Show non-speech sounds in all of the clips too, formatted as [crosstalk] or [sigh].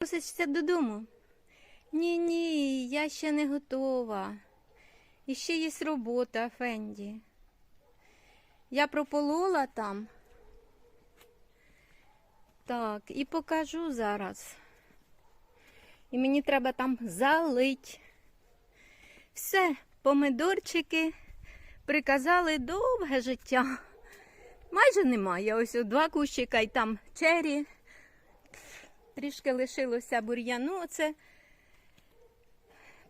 Просишся додому? Ні, ні, я ще не готова. І ще є робота, Фенді. Я прополола там. Так, і покажу зараз. І мені треба там залить. Все, помидорчики приказали довге життя. Майже немає. Ось два кущика і там чері. Трішки лишилося бур'яну оце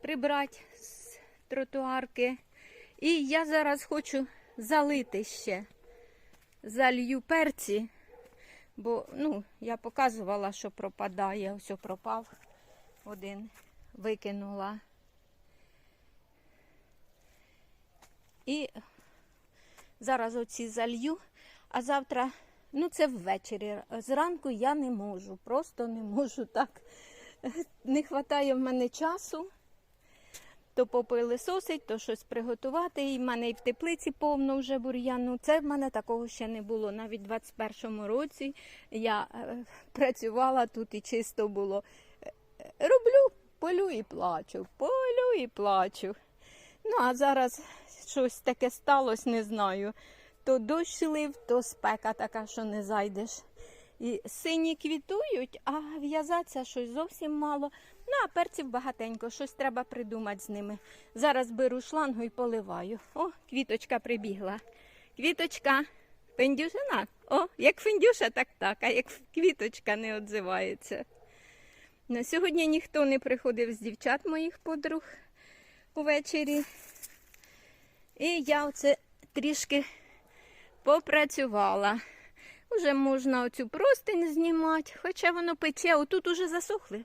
прибрати з тротуарки. І я зараз хочу залити ще. Залью перці, бо ну, я показувала, що пропадає. Ось пропав один, викинула. І зараз оці залью, а завтра, ну це ввечері. Зранку я не можу, просто не можу так. Не вистачає в мене часу. То попили сосить, то щось приготувати. І в мене і в теплиці повно вже бур'яну. Це в мене такого ще не було. Навіть в 21-му році я е, працювала тут і чисто було. Роблю, полю і плачу, полю і плачу. Ну, а зараз щось таке сталося, не знаю. То дощ лив, то спека така, що не зайдеш. І сині квітують, а в'язатися щось зовсім мало. Ну, а перців багатенько, щось треба придумати з ними. Зараз беру шлангу і поливаю. О, квіточка прибігла. Квіточка, пендюшина? О, як фендюша, так так, а як квіточка не відзивається. На сьогодні ніхто не приходив з дівчат моїх подруг увечері. І я оце трішки попрацювала. Уже можна оцю простинь знімати, хоча воно пече, отут уже засохли,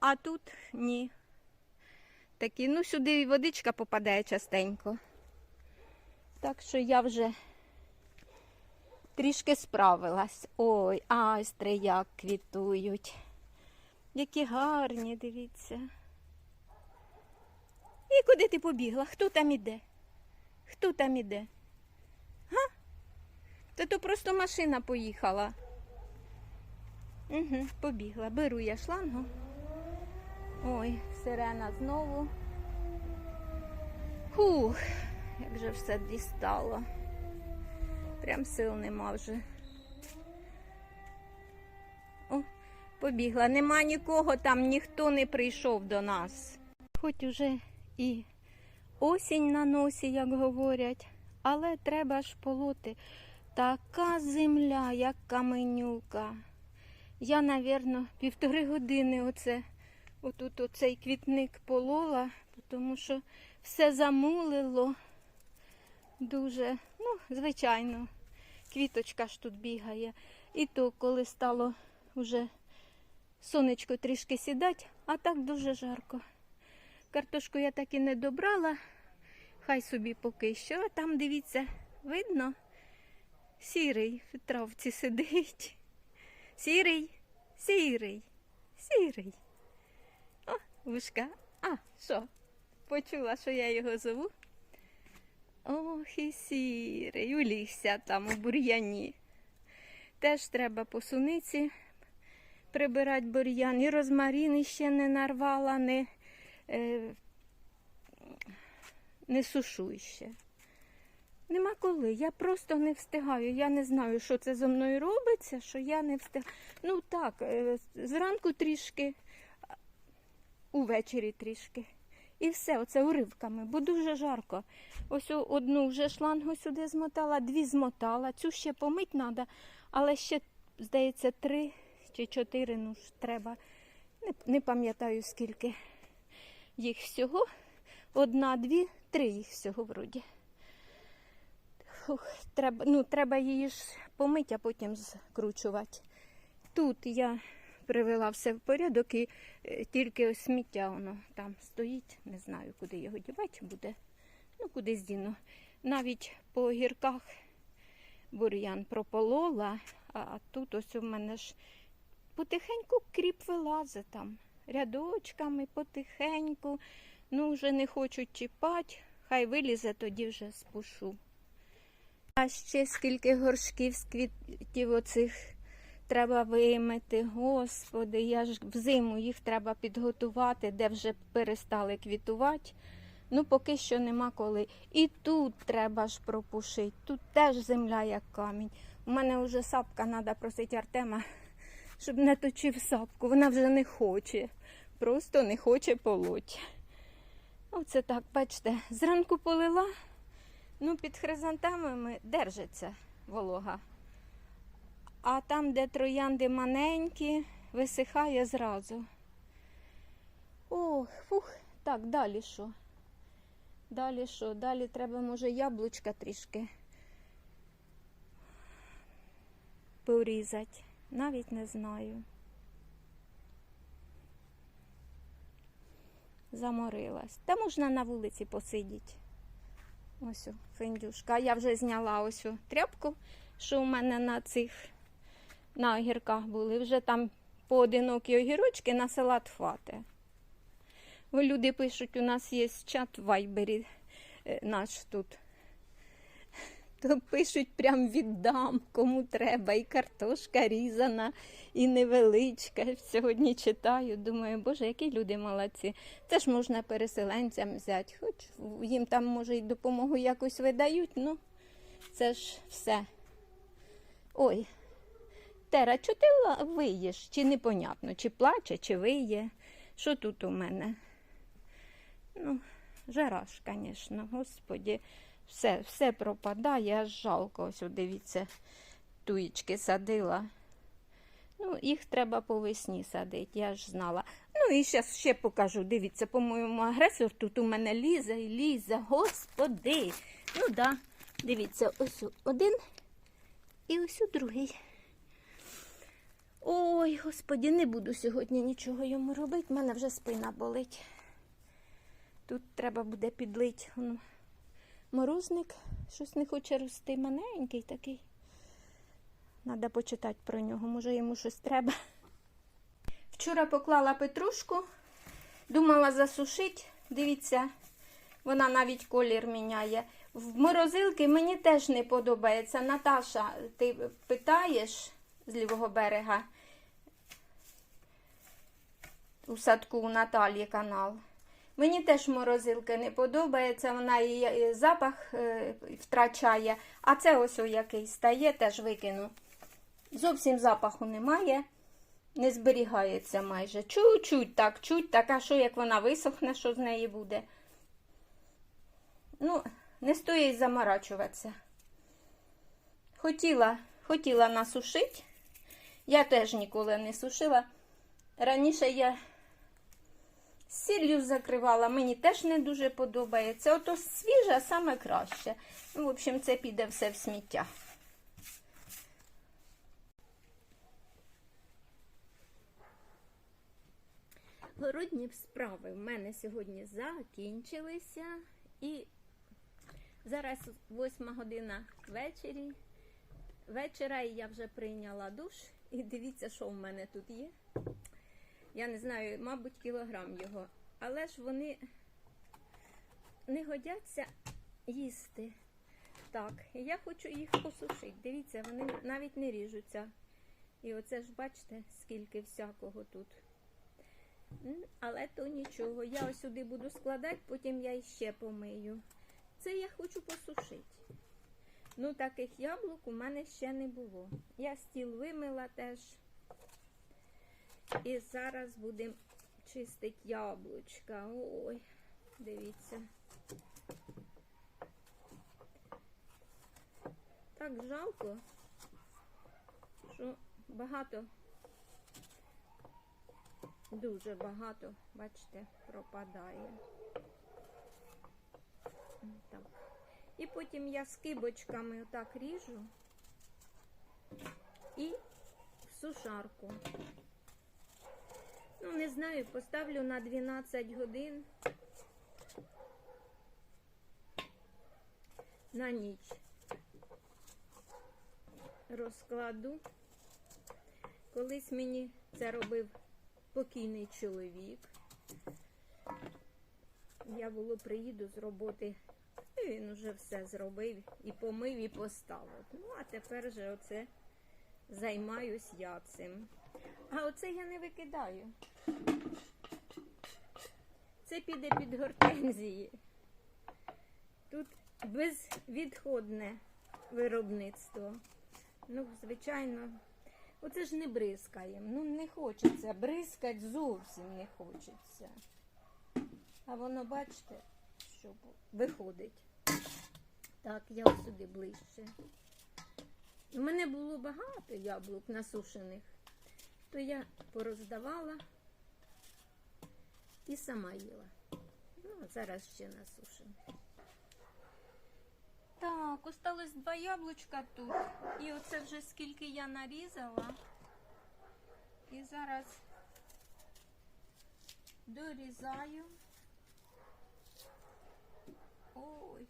а тут ні. Такі, ну сюди і водичка попадає частенько. Так що я вже трішки справилась. Ой, айстри як квітують. Які гарні, дивіться. І куди ти побігла? Хто там іде? Хто там іде? Та то просто машина поїхала. Угу, побігла. Беру я шлангу. Ой, сирена знову. Фух, як же все дістало. Прям сил нема вже. О, побігла. Нема нікого там, ніхто не прийшов до нас. Хоч уже і осінь на носі, як говорять, але треба ж полоти. Така земля, як каменюка. Я, напевно, півтори години оце, отут оцей квітник полола, тому що все замулило. Дуже, ну, звичайно, квіточка ж тут бігає. І то, коли стало вже сонечко трішки сідати, а так дуже жарко. Картошку я так і не добрала, хай собі поки що. А там, дивіться, видно, сірий в травці сидить. Сірий, сірий, сірий. О, вушка. А, що? Почула, що я його зову? Ох, і сірий, улігся там у бур'яні. Теж треба по суниці прибирати бур'ян. І розмаріни ще не нарвала, не, е, не сушу ще. Нема коли. Я просто не встигаю. Я не знаю, що це зо мною робиться, що я не встигаю. Ну так, е, зранку трішки, увечері трішки. І все, оце уривками, бо дуже жарко. Ось одну вже шлангу сюди змотала, дві змотала. Цю ще помить треба, але ще, здається, три чи чотири, ну ж треба. Не, не пам'ятаю скільки їх всього. Одна, дві, три їх всього вроді. Фух, треба, ну, треба її ж помити, а потім скручувати. Тут я привела все в порядок і е, тільки сміття воно там стоїть. Не знаю, куди його дівати буде. Ну, куди здіну. Навіть по гірках бур'ян прополола, а а тут ось у мене ж потихеньку кріп вилазить там. Рядочками потихеньку. Ну, вже не хочуть чіпати. Хай вилізе, тоді вже спушу. А ще скільки горшків з квітів оцих треба вимити. Господи, я ж взиму їх треба підготувати, де вже перестали квітувати. Ну, поки що нема коли. І тут треба ж пропушити. Тут теж земля як камінь. У мене вже сапка треба просити Артема, щоб не точив сапку. Вона вже не хоче. Просто не хоче полоть. Оце так, бачите, зранку полила, ну під хризантемами держиться волога. А там, де троянди маленькі, висихає зразу. Ох, фух, так, далі що? Далі що? Далі треба, може, яблучка трішки порізати. Навіть не знаю. Заморилась. Та можна на вулиці посидіти. Ось о, финдюшка. А Я вже зняла ось тряпку, що у мене на цих на огірках були. Вже там поодинокі огірочки на салат хватить. Люди пишуть, у нас є чат в вайбері е, наш тут. То пишуть прям віддам, кому треба. І картошка різана, і невеличка. Сьогодні читаю, думаю, боже, які люди молодці. Це ж можна переселенцям взяти. Хоч їм там, може, і допомогу якось видають, ну це ж все. Ой, Тера, чого ти виєш? Чи непонятно, чи плаче, чи виє? Що тут у мене? Ну, жара ж, звісно, господі, все, все пропадає, аж жалко. Ось, дивіться, туєчки садила. Ну, їх треба по весні садити, я ж знала. Ну і зараз ще покажу. Дивіться, по-моєму, агресор тут у мене лізе і лізе. Господи. Ну да, дивіться, ось один і ось другий. Ой, господі, не буду сьогодні нічого йому робити. У мене вже спина болить. Тут треба буде підлить он, морозник. Щось не хоче рости. Маленький такий. Треба почитати про нього. Може йому щось треба. Вчора поклала петрушку, думала засушити. Дивіться, вона навіть колір міняє. В морозилки мені теж не подобається. Наташа, ти питаєш з лівого берега у садку у Наталі канал. Мені теж морозилка не подобається, вона її запах е, втрачає. А це ось о який стає, теж викину. Зовсім запаху немає, не зберігається майже. Чуть-чуть так, чуть так, а що як вона висохне, що з неї буде. Ну, не стоїть заморачуватися. Хотіла, хотіла насушити. Я теж ніколи не сушила. Раніше я сіллю закривала, мені теж не дуже подобається. Ото свіже саме краще. Ну, в общем, це піде все в сміття. Городні справи в мене сьогодні закінчилися. І зараз восьма година ввечері. Вечора і я вже прийняла душ. І дивіться, що в мене тут є. Я не знаю, мабуть, кілограм його. Але ж вони не годяться їсти. Так, я хочу їх посушити. Дивіться, вони навіть не ріжуться. І оце ж бачите, скільки всякого тут. Але то нічого. Я ось сюди буду складати, потім я іще помию. Це я хочу посушити. Ну, таких яблук у мене ще не було. Я стіл вимила теж. І зараз будемо чистити яблучка. Ой, дивіться. Так жалко, що багато, дуже багато, бачите, пропадає. Так. І потім я скибочками отак ріжу і в сушарку. Ну, не знаю, поставлю на 12 годин на ніч. Розкладу. Колись мені це робив покійний чоловік. Я було приїду з роботи, і він уже все зробив і помив, і поставив. Ну, а тепер же оце займаюсь я цим. А оце я не викидаю. Це піде під гортензії. Тут безвідходне виробництво. Ну, звичайно, оце ж не бризкаємо. Ну, не хочеться. Бризкать зовсім не хочеться. А воно, бачите, що виходить. Так, я сюди ближче. У мене було багато яблук насушених, то я пороздавала і сама їла. Ну, зараз ще насушено. Так, осталось два яблучка тут. І оце вже скільки я нарізала. І зараз дорізаю. Ой,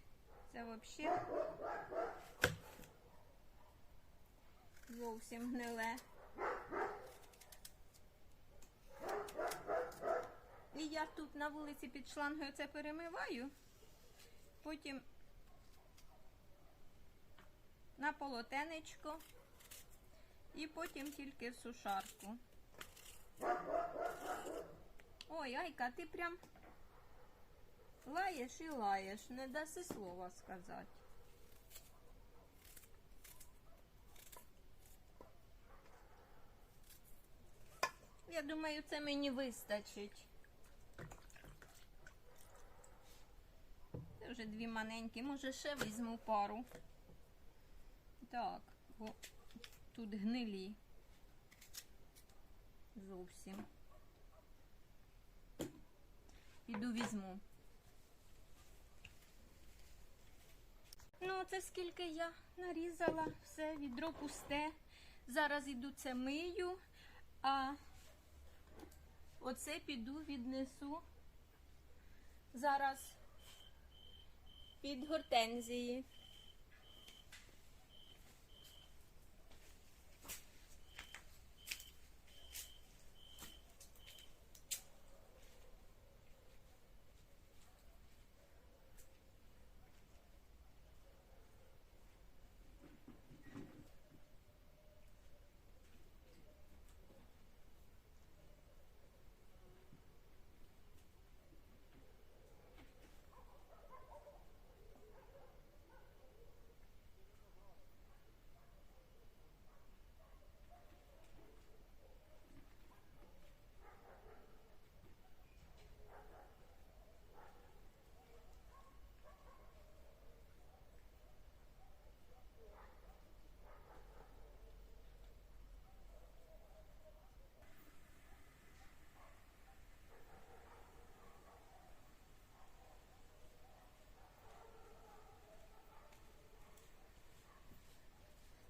це взагалі зовсім гниле. І я тут на вулиці під шлангою це перемиваю, потім на полотенечко і потім тільки в сушарку. Ой, Айка, ти прям лаєш і лаєш, не даси слова сказати. Я думаю, це мені вистачить. Це вже дві маленькі, може ще візьму пару. Так, бо тут гнилі. Зовсім. Піду візьму. Ну, це скільки я нарізала, все, відро пусте. Зараз іду це мию, а оце піду віднесу зараз під гортензії.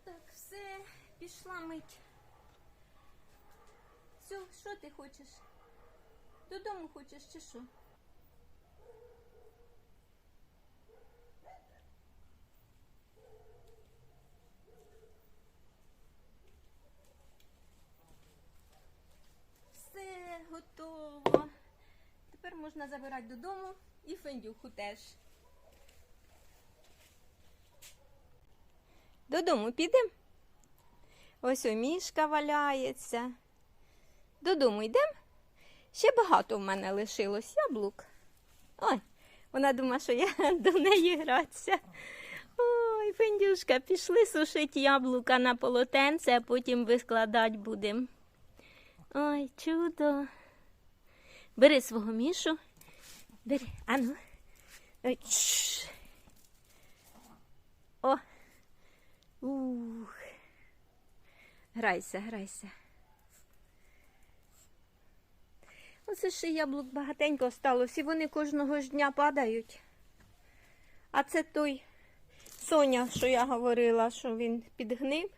Так, все, пішла мить. Все, що ти хочеш? Додому хочеш чи що? Все готово. Тепер можна забирати додому і фендюху теж. Додому підемо. Ось у мішка валяється. Додому йдемо. Ще багато в мене лишилось яблук. Ой, вона думає, що я [laughs] до неї гратися. Ой, Фендюшка, пішли сушити яблука на полотенце, а потім вискладати будемо. Ой, чудо. Бери свого мішу. Бери, ану. Ой. О. Ух. Грайся, грайся. Оце ще яблук багатенько сталося, і вони кожного ж дня падають. А це той Соня, що я говорила, що він підгнив.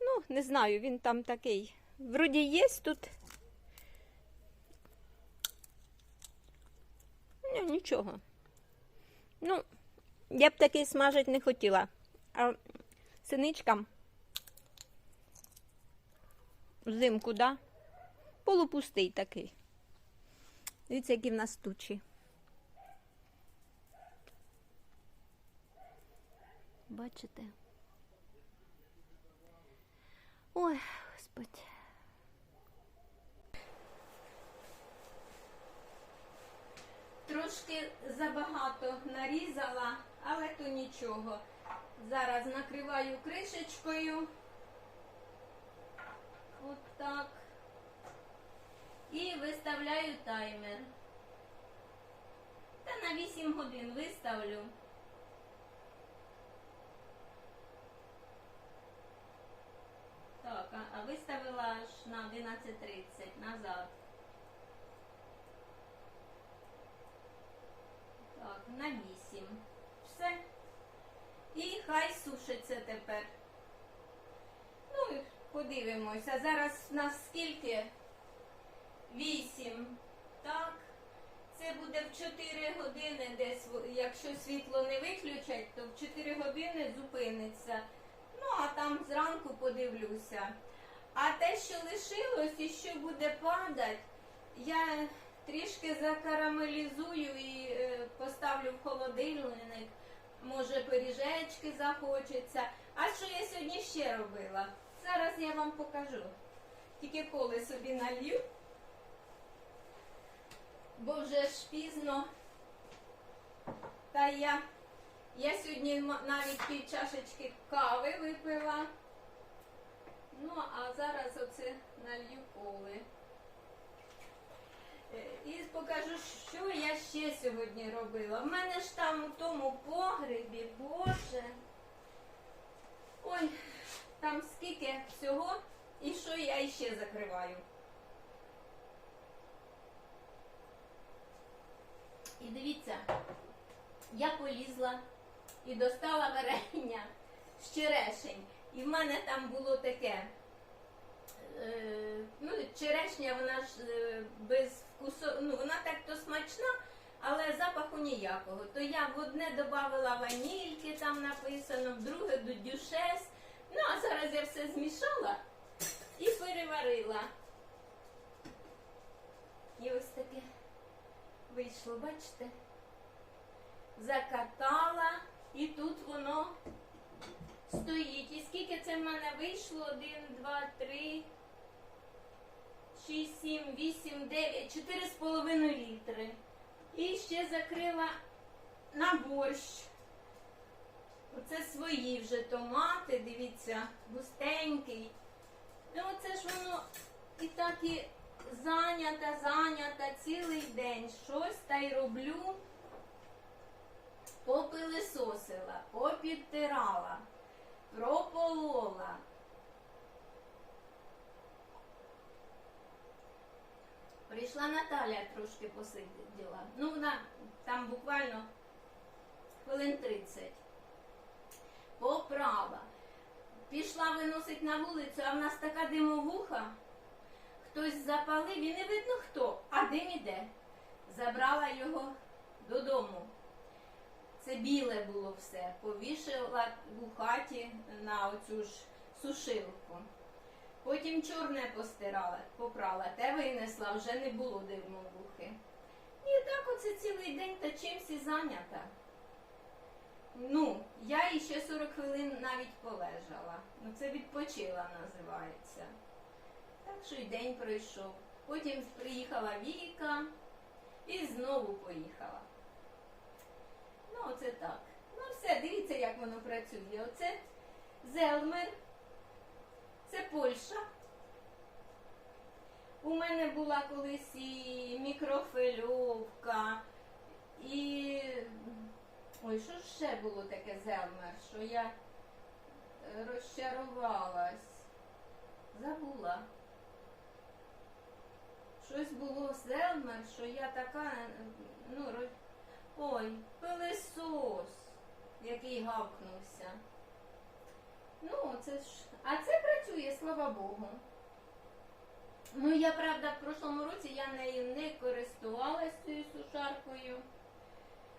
Ну, не знаю, він там такий. Вроді є тут. Ні, нічого. Ну, я б такий смажити не хотіла. А синичкам взимку, да? Полупустий такий. Дивіться, які в нас тучі. Бачите? Ой, господи. Трошки забагато нарізала, але то нічого. Зараз накриваю кришечкою. От так. І виставляю таймер. Та на 8 годин виставлю. Так, а виставила аж на 11.30 назад. Так, на 8. Все. І хай сушиться тепер. Подивимося. Зараз на скільки? 8. Так. Це буде в 4 години десь, якщо світло не виключать, то в 4 години зупиниться. Ну, а там зранку подивлюся. А те, що лишилось і що буде падати, я трішки закарамелізую і е, поставлю в холодильник. Може, пиріжечки захочеться. А що я сьогодні ще робила? Зараз я вам покажу. Тільки коли собі налью, бо вже ж пізно. Та я, я сьогодні навіть пів чашечки кави випила. Ну, а зараз оце налью коли. Е, І покажу, що я ще сьогодні робила. В мене ж там у тому погребі, боже. Ой, там скільки всього, і що я іще закриваю. І дивіться, я полізла і достала варення з черешень. І в мене там було таке. Е, ну, черешня, вона ж е, без вкусу, ну вона так то смачна, але запаху ніякого. То я в одне додавала ванільки, там написано, в друге дюшес. Ну, а зараз я все змішала і переварила. І ось таке вийшло, бачите? Закатала, і тут воно стоїть. І скільки це в мене вийшло? Один, два, три, шість, сім, вісім, дев'ять, чотири з половиною літри. І ще закрила на борщ. Оце свої вже томати, дивіться, густенький. Ну оце ж воно і так і зайнята, зайнята цілий день. Щось та й роблю. Попилисосила, попідтирала, прополола. Прийшла Наталя трошки посиділа. Ну, вона там буквально хвилин 30. Поправа. Пішла виносить на вулицю, а в нас така димовуха. Хтось запалив і не видно хто, а дим іде. Забрала його додому. Це біле було все. Повішала у хаті на оцю ж сушилку. Потім чорне постирала, попрала, те винесла, вже не було димовухи. І так оце цілий день та чимсь і зайнята. Ну, я і ще 40 хвилин навіть полежала. Ну, це відпочила називається. Так що й день пройшов. Потім приїхала Віка і знову поїхала. Ну, оце так. Ну, все, дивіться, як воно працює. Оце Зелмер, це Польща. У мене була колись і мікрофильовка, і. Ой, що ж ще було таке Зелмер, що я е, розчарувалась. Забула. Щось було Зелмер, що я така, е, ну, роз... ой, пилисос, який гавкнувся. Ну, це ж. А це працює, слава Богу. Ну, я, правда, в прошлому році я нею не користувалась цією сушаркою.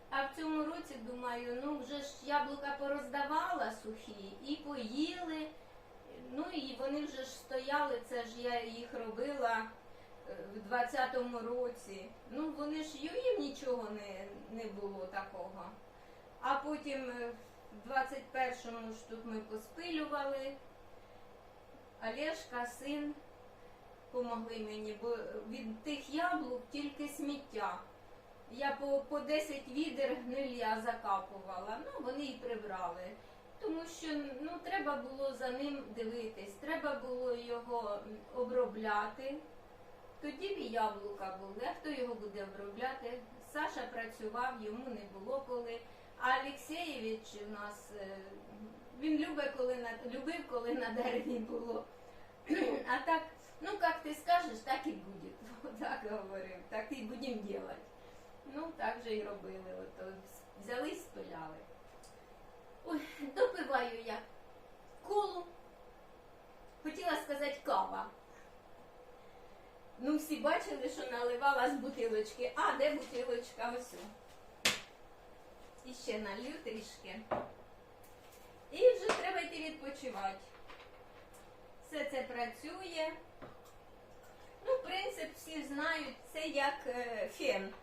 А в цьому році думаю, ну вже ж яблука пороздавала сухі і поїли. Ну і вони вже ж стояли, це ж я їх робила е, в 20-му році. Ну вони ж їм нічого не, не було такого. А потім е, в 21-му ж тут ми поспилювали. Олешка, син помогли мені, бо від тих яблук тільки сміття. Я по, по 10 відер гнилля закапувала, ну вони і прибрали. Тому що ну, треба було за ним дивитись, треба було його обробляти. Тоді б і яблука були, а хто його буде обробляти? Саша працював, йому не було коли. А Олексєєвич у нас е, він любить, коли на любив, коли на дереві було. А так, ну як ти скажеш, так і буде. [laughs] Так говорив, так і будемо робити. Ну, так же і робили. Ото взяли і спиляли. Ой, допиваю я колу. Хотіла сказати кава. Ну, всі бачили, що наливала з бутилочки. А, де бутилочка? Ось. І ще налью трішки. І вже треба йти відпочивати. Все це працює. Ну, принцип всі знають, це як е, фен.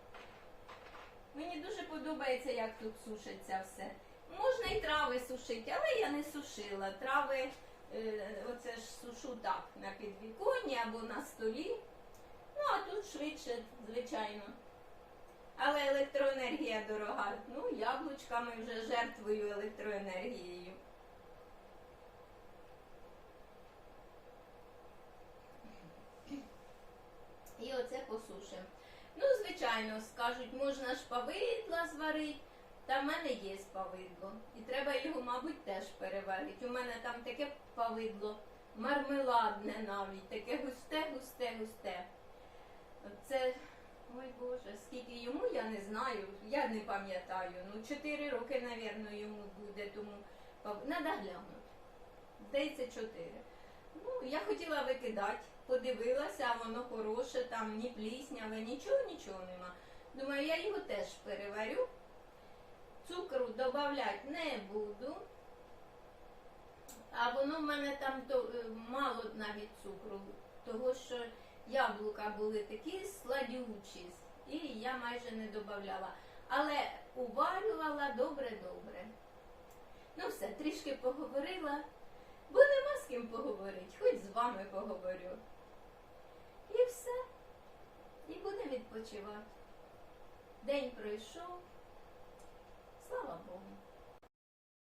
Мені дуже подобається, як тут сушиться все. Можна і трави сушити, але я не сушила. Трави, е, оце ж сушу так на підвіконні або на столі. Ну, а тут швидше, звичайно. Але електроенергія дорога. Ну, яблучками вже жертвую електроенергією. І оце посушимо. Звичайно, скажуть, можна ж повидла зварити. Та в мене є повидло. І треба його, мабуть, теж переварити. У мене там таке повидло, мармеладне навіть, таке густе, густе, густе. Це, ой Боже, скільки йому я не знаю, я не пам'ятаю. Ну, 4 роки, напевно, йому буде, тому надо глянути. Здається, 4. Ну, я хотіла викидати, подивилася, воно хороше, там ні плісняве, нічого, нічого нема. Думаю, я його теж переварю. Цукру додавати не буду. А воно в мене там то, е, мало навіть цукру, того що яблука були такі сладючі, і я майже не додавала. Але уварювала добре-добре. Ну все, трішки поговорила, бо нема з ким поговорити, хоч з вами поговорю. І все. І буде відпочивати. День пройшов. Слава Богу.